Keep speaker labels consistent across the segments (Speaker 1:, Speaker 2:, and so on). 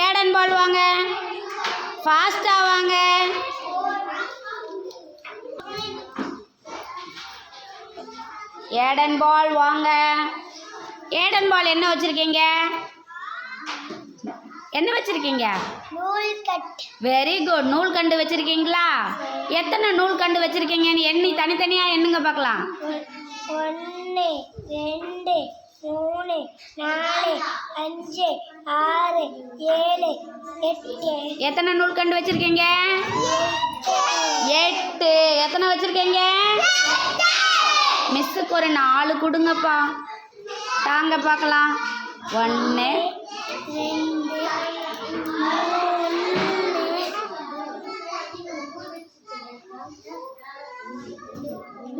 Speaker 1: Aden பால் வாங்க ஃபாஸ்ட்டாக வாங்க. ஏடன் பால் வாங்க. ஏடன் பால் என்ன வச்சுருக்கீங்க? என்ன வச்சுருக்கீங்க? வெரி குட் நூல் கண்டு வச்சுருக்கீங்களா? எத்தனை நூல் கண்டு வச்சுருக்கீங்கன்னு எண்ணி தனித்தனியாக எண்ணுங்க பார்க்கலாம்.
Speaker 2: ஒன்று ரெண்டு மூணு நாலு அஞ்சு ஆறு ஏழு எட்டு.
Speaker 1: எத்தனை நூல் கண்டு வச்சுருக்கீங்க? எட்டு. எத்தனை வச்சுருக்கீங்க? மிஸ்ஸுக்கு ஒரு நாலு கொடுங்கப்பா. தாங்க பார்க்கலாம். ஒன்று
Speaker 2: ரெண்டு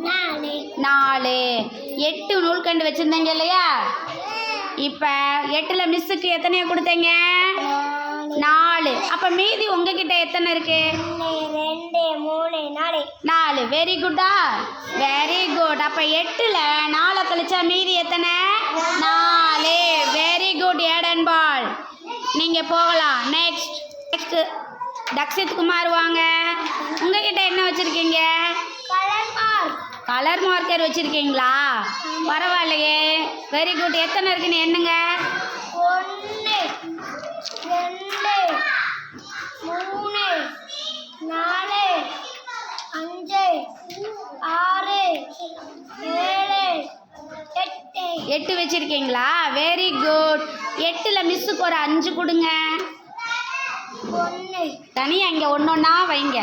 Speaker 2: மூணு நாலு.
Speaker 1: எட்டு நூல் கண்டு வச்சுருந்தீங்க இல்லையா? இப்போ எட்டில் மிஸ்ஸுக்கு எத்தனையை கொடுத்தீங்க?
Speaker 2: நாலு.
Speaker 1: அப்போ மீதி உங்ககிட்ட எத்தனை இருக்குது
Speaker 2: ரெண்டு மூணு நாலு.
Speaker 1: நாலு வெரி குட்டா வெரி குட் அப்போ எட்டில் நாலை கழிச்சா மீதி எத்தனை? நாலு. Very good Aden Paul. நீங்கள் போகலாம். நெக்ஸ்ட் நெக்ஸ்ட் தக்ஷித் குமார் வாங்க உங்ககிட்ட என்ன வச்சுருக்கீங்க
Speaker 2: கலர் மார்க்
Speaker 1: கலர் மார்க்கர் வச்சுருக்கீங்களா? பரவாயில்லையே. வெரி குட் எத்தனை இருக்குன்னு எண்ணுங்க?
Speaker 2: ஒன்று ரெண்டு மூணு நாலு அஞ்சு ஆறு ஏழு எட்டு.
Speaker 1: எட்டு வச்சுருக்கீங்களா? வெரி குட் எட்டில் மிஸ்ஸுக்கு ஒரு அஞ்சு கொடுங்க. தனியாக இங்கே ஒன்று ஒன்றா வைங்க.